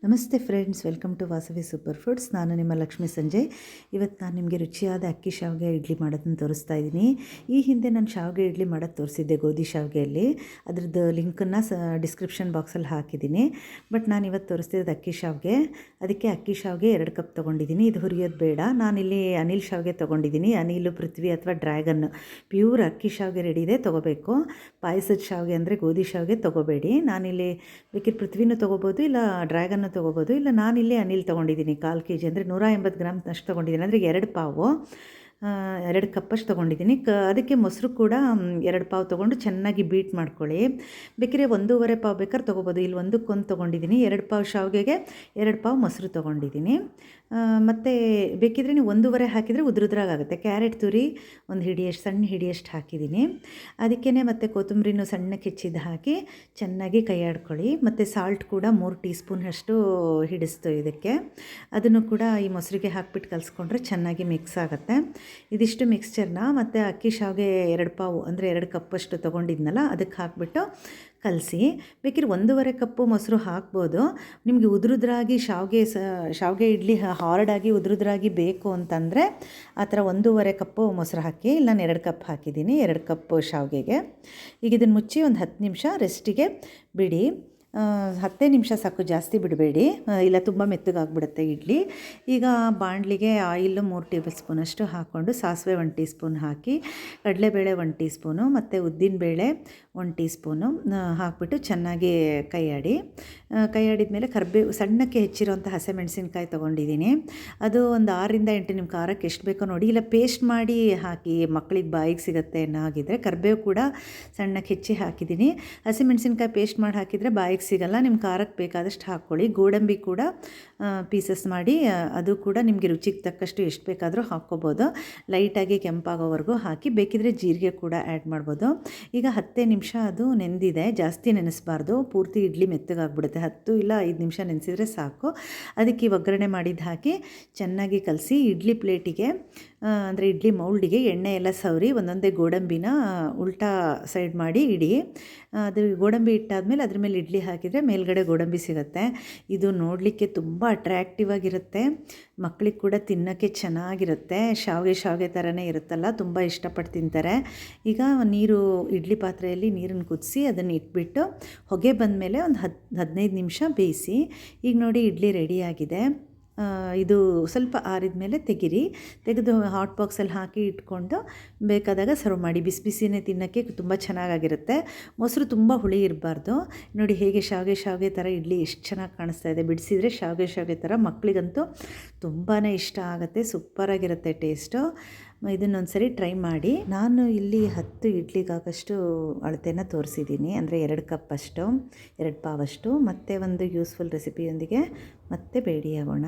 ನಮಸ್ತೆ friends, welcome to Vasavi super foods. ನಾನು ನಿಮ್ಮ ಲಕ್ಷ್ಮಿ ಸಂಜಯ್. ಇವತ್ತು ನಾನು ನಿಮಗೆ ರುಚಿಯಾದ ಅಕ್ಕಿ ಶಾವಿಗೆ ಇಡ್ಲಿ ಮಾಡೋದನ್ನು ತೋರಿಸ್ತಾ ಇದ್ದೀನಿ. ಈ ಹಿಂದೆ ನಾನು ಶಾವಿಗೆ ಇಡ್ಲಿ ಮಾಡೋದು ತೋರಿಸಿದ್ದೆ ಗೋಧಿ ಶಾವಿಗೆಯಲ್ಲಿ. ಅದ್ರದ್ದು ಲಿಂಕನ್ನು ಸ ಡಿಸ್ಕ್ರಿಪ್ಷನ್ ಬಾಕ್ಸಲ್ಲಿ ಹಾಕಿದ್ದೀನಿ. ಬಟ್ ನಾನು ಇವತ್ತು ತೋರಿಸ್ತಿರೋದು ಅಕ್ಕಿ ಶಾವಿಗೆ. ಅದಕ್ಕೆ ಅಕ್ಕಿ ಶಾವಿಗೆ ಎರಡು ಕಪ್ ತೊಗೊಂಡಿದ್ದೀನಿ. ಇದು ಹುರಿಯೋದು ಬೇಡ. ನಾನಿಲ್ಲಿ ಅನಿಲ್ ಶಾವಿಗೆ ತೊಗೊಂಡಿದ್ದೀನಿ. ಅನಿಲು, ಪೃಥ್ವಿ ಅಥವಾ ಡ್ರ್ಯಾಗನ್. ಪ್ಯೂರ್ ಅಕ್ಕಿ ಶಾವಿಗೆ ರೆಡಿ ಇದೆ, ತೊಗೋಬೇಕು. ಪಾಯಸದ ಶಾವಿಗೆ ಅಂದರೆ ಗೋಧಿ ಶಾವಿಗೆ ತೊಗೋಬೇಡಿ. ನಾನಿಲ್ಲಿ ಬೇಕಿದ್ರೆ ಪೃಥ್ವಿನೂ ತೊಗೋಬೋದು, ಇಲ್ಲ ಡ್ರ್ಯಾಗನ್ನು ತೊಗೋಬೋದು? ಇಲ್ಲ ನಾನಿಲ್ಲೇ ಅನಿಲ್ ತೊಗೊಂಡಿದ್ದೀನಿ ಕಾಲು ಕೆ ಜಿ ಅಂದರೆ ನೂರ ಎಂಬತ್ತು ಗ್ರಾಮ್ ಅಷ್ಟು ತೊಗೊಂಡಿದ್ದೀನಿ. ಅಂದರೆ ಎರಡು ಪಾವು. ಎರಡು ಕಪ್ಪಷ್ಟು ತೊಗೊಂಡಿದ್ದೀನಿ. ಕ, ಅದಕ್ಕೆ ಮೊಸರು ಕೂಡ ಎರಡು ಪಾವು ತೊಗೊಂಡು ಚೆನ್ನಾಗಿ ಬೀಟ್ ಮಾಡ್ಕೊಳ್ಳಿ. ಬೇಕಿದ್ರೆ ಒಂದೂವರೆ ಪಾವು ಬೇಕಾದ್ರೆ ತೊಗೋಬೋದು. ಇಲ್ಲಿ ಒಂದಕ್ಕೊಂದು ತೊಗೊಂಡಿದ್ದೀನಿ. ಎರಡು ಪಾವು ಶಾವಿಗೆಗೆ ಎರಡು ಪಾವು ಮೊಸರು ತೊಗೊಂಡಿದ್ದೀನಿ. ಮತ್ತು ಬೇಕಿದ್ರೆ ನೀವು ಒಂದೂವರೆ ಹಾಕಿದರೆ ಉದ್ರುದ್ರಾಗುತ್ತೆ ಕ್ಯಾರೆಟ್ ತುರಿ, ಒಂದು ಹಿಡಿಯಷ್ಟು, ಸಣ್ಣ ಹಿಡಿಯಷ್ಟು ಹಾಕಿದ್ದೀನಿ. ಅದಕ್ಕೇ ಮತ್ತು ಕೊತ್ತಂಬರಿನೂ ಸಣ್ಣ ಕೆಚ್ಚಿದ್ದು ಹಾಕಿ ಚೆನ್ನಾಗಿ ಕೈಯಾಡ್ಕೊಳ್ಳಿ ಮತ್ತು ಸಾಲ್ಟ್ ಕೂಡ ಮೂರು ಟೀ ಹಿಡಿಸ್ತು ಇದಕ್ಕೆ. ಅದನ್ನು ಕೂಡ ಈ ಮೊಸರಿಗೆ ಹಾಕ್ಬಿಟ್ಟು ಕಲಿಸ್ಕೊಂಡ್ರೆ ಚೆನ್ನಾಗಿ ಮಿಕ್ಸ್ ಆಗುತ್ತೆ. ಇದಿಷ್ಟು ಮಿಕ್ಸ್ಚರ್ನ ಮತ್ತು ಅಕ್ಕಿ ಶಾವಿಗೆ ಎರಡು ಪಾವು ಅಂದರೆ ಎರಡು ಕಪ್ಪಷ್ಟು ತೊಗೊಂಡಿದ್ನಲ್ಲ, ಅದಕ್ಕೆ ಹಾಕ್ಬಿಟ್ಟು ಕಲಸಿ. ಬೇಕಿದ್ರೆ ಒಂದೂವರೆ ಕಪ್ಪು ಮೊಸರು ಹಾಕ್ಬೋದು. ನಿಮಗೆ ಉದುರುದ್ರಾಗಿ ಶಾವಿಗೆ ಸ, ಶಾವಿಗೆ ಇಡ್ಲಿ ಹಾರ್ಡಾಗಿ ಉದುರುದ್ರಾಗಿ ಬೇಕು ಅಂತಂದರೆ ಆ ಥರ ಒಂದೂವರೆ ಕಪ್ಪು ಮೊಸರು ಹಾಕಿ, ಇಲ್ಲ ನಾನು ಎರಡು ಕಪ್ ಹಾಕಿದ್ದೀನಿ, ಎರಡು ಕಪ್ಪು ಶಾವಿಗೆಗೆ. ಈಗ ಇದನ್ನು ಮುಚ್ಚಿ ಒಂದು ಹತ್ತು ನಿಮಿಷ ರೆಸ್ಟಿಗೆ ಬಿಡಿ. ಹತ್ತೇ ನಿಮಿಷ ಸಾಕು ಜಾಸ್ತಿ ಬಿಡಬೇಡಿ. ಇಲ್ಲ ತುಂಬ ಮೆತ್ತಗಾಗ್ಬಿಡುತ್ತೆ ಇಡ್ಲಿ. ಈಗ ಬಾಣಲಿಗೆ ಆಯಿಲು ಮೂರು ಟೇಬಲ್ ಸ್ಪೂನಷ್ಟು ಹಾಕ್ಕೊಂಡು ಸಾಸಿವೆ ಒಂದು ಟೀ ಸ್ಪೂನ್ ಹಾಕಿ, ಕಡಲೆಬೇಳೆ ಒಂದು ಟೀ ಸ್ಪೂನು ಮತ್ತು ಉದ್ದಿನಬೇಳೆ ಒಂದು ಟೀ ಸ್ಪೂನು ಹಾಕ್ಬಿಟ್ಟು ಚೆನ್ನಾಗಿ ಕೈಯಾಡಿ. ಕೈಯಾಡಿದ ಮೇಲೆ ಕರ್ಬೇವು ಸಣ್ಣಕ್ಕೆ ಹೆಚ್ಚಿರೋಂಥ ಹಸಿಮೆಣಸಿನ್ಕಾಯಿ ತೊಗೊಂಡಿದ್ದೀನಿ. ಅದು ಒಂದು ಆರರಿಂದ ಎಂಟು ನಿಮ್ಮ ಖಾರಕ್ಕೆ ಎಷ್ಟು ಬೇಕೋ ನೋಡಿ, ಇಲ್ಲ ಪೇಸ್ಟ್ ಮಾಡಿ ಹಾಕಿ ಮಕ್ಕಳಿಗೆ ಬಾಯಿಗೆ ಸಿಗುತ್ತೆ ಅನ್ನೋಗಿದ್ರೆ ಕರ್ಬೇವು ಕೂಡ ಸಣ್ಣಕ್ಕೆ ಹೆಚ್ಚಿ ಹಾಕಿದ್ದೀನಿ. ಹಸಿಮೆಣಸಿನ್ಕಾಯಿ ಪೇಸ್ಟ್ ಮಾಡಿ ಹಾಕಿದರೆ ಬಾಯಿಗೆ ಸಿಗಲ್ಲ ನಿಮ್ಮ ಖಾರಕ್ಕೆ ಬೇಕಾದಷ್ಟು ಹಾಕ್ಕೊಳ್ಳಿ. ಗೋಡಂಬಿ ಕೂಡ ಪೀಸಸ್ ಮಾಡಿ ಅದು ಕೂಡ ನಿಮಗೆ ರುಚಿಗೆ ತಕ್ಕಷ್ಟು ಎಷ್ಟು ಬೇಕಾದರೂ ಹಾಕ್ಕೋಬೋದು. ಲೈಟಾಗಿ ಕೆಂಪಾಗೋವರೆಗೂ ಹಾಕಿ, ಬೇಕಿದ್ರೆ ಜೀರಿಗೆ ಕೂಡ ಆ್ಯಡ್ ಮಾಡ್ಬೋದು. ಈಗ ಹತ್ತೇ ನಿಮಿಷ ಅದು ನೆಂದಿದೆ, ಜಾಸ್ತಿ ನೆನೆಸಬಾರ್ದು. ಪೂರ್ತಿ ಇಡ್ಲಿ ಮೆತ್ತಗಾಗ್ಬಿಡುತ್ತೆ. ಹತ್ತು ಇಲ್ಲ ಐದು ನಿಮಿಷ ನೆನೆಸಿದರೆ ಸಾಕು. ಅದಕ್ಕೆ ಒಗ್ಗರಣೆ ಮಾಡಿದ್ದು ಹಾಕಿ ಚೆನ್ನಾಗಿ ಕಲಸಿ ಇಡ್ಲಿ ಪ್ಲೇಟಿಗೆ ಅಂದರೆ ಇಡ್ಲಿ ಮೌಲ್ಡಿಗೆ ಎಣ್ಣೆ ಎಲ್ಲ ಸವರಿ, ಒಂದೊಂದೇ ಗೋಡಂಬಿನ ಉಲ್ಟಾ ಸೈಡ್ ಮಾಡಿ ಇಡಿ. ಅದು ಗೋಡಂಬಿ ಇಟ್ಟಾದ್ಮೇಲೆ ಅದ್ರ ಮೇಲೆ ಇಡ್ಲಿ ಹಾಕಿದರೆ ಮೇಲ್ಗಡೆ ಗೋಡಂಬಿ ಸಿಗುತ್ತೆ. ಇದು ನೋಡಲಿಕ್ಕೆ ತುಂಬ ಅಟ್ರ್ಯಾಕ್ಟಿವ್ ಆಗಿರುತ್ತೆ. ಮಕ್ಕಳಿಗೆ ಕೂಡ ತಿನ್ನೋಕ್ಕೆ ಚೆನ್ನಾಗಿರುತ್ತೆ. ಶಾವಿಗೆ ಶಾವಿಗೆ ಥರನೇ ಇರುತ್ತಲ್ಲ, ತುಂಬ ಇಷ್ಟಪಟ್ಟು ತಿಂತಾರೆ. ಈಗ ನೀರು, ಇಡ್ಲಿ ಪಾತ್ರೆಯಲ್ಲಿ ನೀರನ್ನು ಕುದಿಸಿ ಅದನ್ನು ಇಟ್ಬಿಟ್ಟು ಹೊಗೆ ಬಂದಮೇಲೆ ಒಂದು ಹದ್, ಹದಿನೈದು ನಿಮಿಷ ಬೇಯಿಸಿ, ಈಗ ನೋಡಿ ಇಡ್ಲಿ ರೆಡಿಯಾಗಿದೆ ಇದು ಸ್ವಲ್ಪ ಆರಿದ ಮೇಲೆ ತೆಗಿರಿ. ತೆಗೆದು ಹಾಟ್ ಬಾಕ್ಸಲ್ಲಿ ಹಾಕಿ ಇಟ್ಕೊಂಡು ಬೇಕಾದಾಗ ಸರ್ವ್ ಮಾಡಿ. ಬಿಸಿ ಬಿಸಿನೇ ತಿನ್ನೋಕ್ಕೆ ತುಂಬ ಚೆನ್ನಾಗಾಗಿರುತ್ತೆ. ಮೊಸರು ತುಂಬ ಹುಳಿ ಇರಬಾರ್ದು. ನೋಡಿ ಹೇಗೆ ಶಾವಿಗೆ ಶಾವಿಗೆ ಥರ ಇಡ್ಲಿ ಎಷ್ಟು ಚೆನ್ನಾಗಿ ಕಾಣಿಸ್ತಾ ಇದೆ. ಬಿಡಿಸಿದರೆ ಶಾವಿಗೆ ಶಾವಿಗೆ ಥರ ಮಕ್ಕಳಿಗಂತೂ ತುಂಬಾ ಇಷ್ಟ ಆಗುತ್ತೆ. ಸೂಪರಾಗಿರುತ್ತೆ ಟೇಸ್ಟು ಇದನ್ನೊಂದ್ಸರಿ ಟ್ರೈ ಮಾಡಿ. ನಾನು ಇಲ್ಲಿ ಹತ್ತು ಇಡ್ಲಿಗಾಗಷ್ಟು ಅಳತೆನ ತೋರಿಸಿದ್ದೀನಿ ಅಂದರೆ ಎರಡು ಕಪ್ ಅಷ್ಟು, ಎರಡು ಪಾವಷ್ಟು, ಮತ್ತೆ ಒಂದು ಯೂಸ್ಫುಲ್ ರೆಸಿಪಿಯೊಂದಿಗೆ ಮತ್ತೆ ಭೇಟಿಯಾಗೋಣ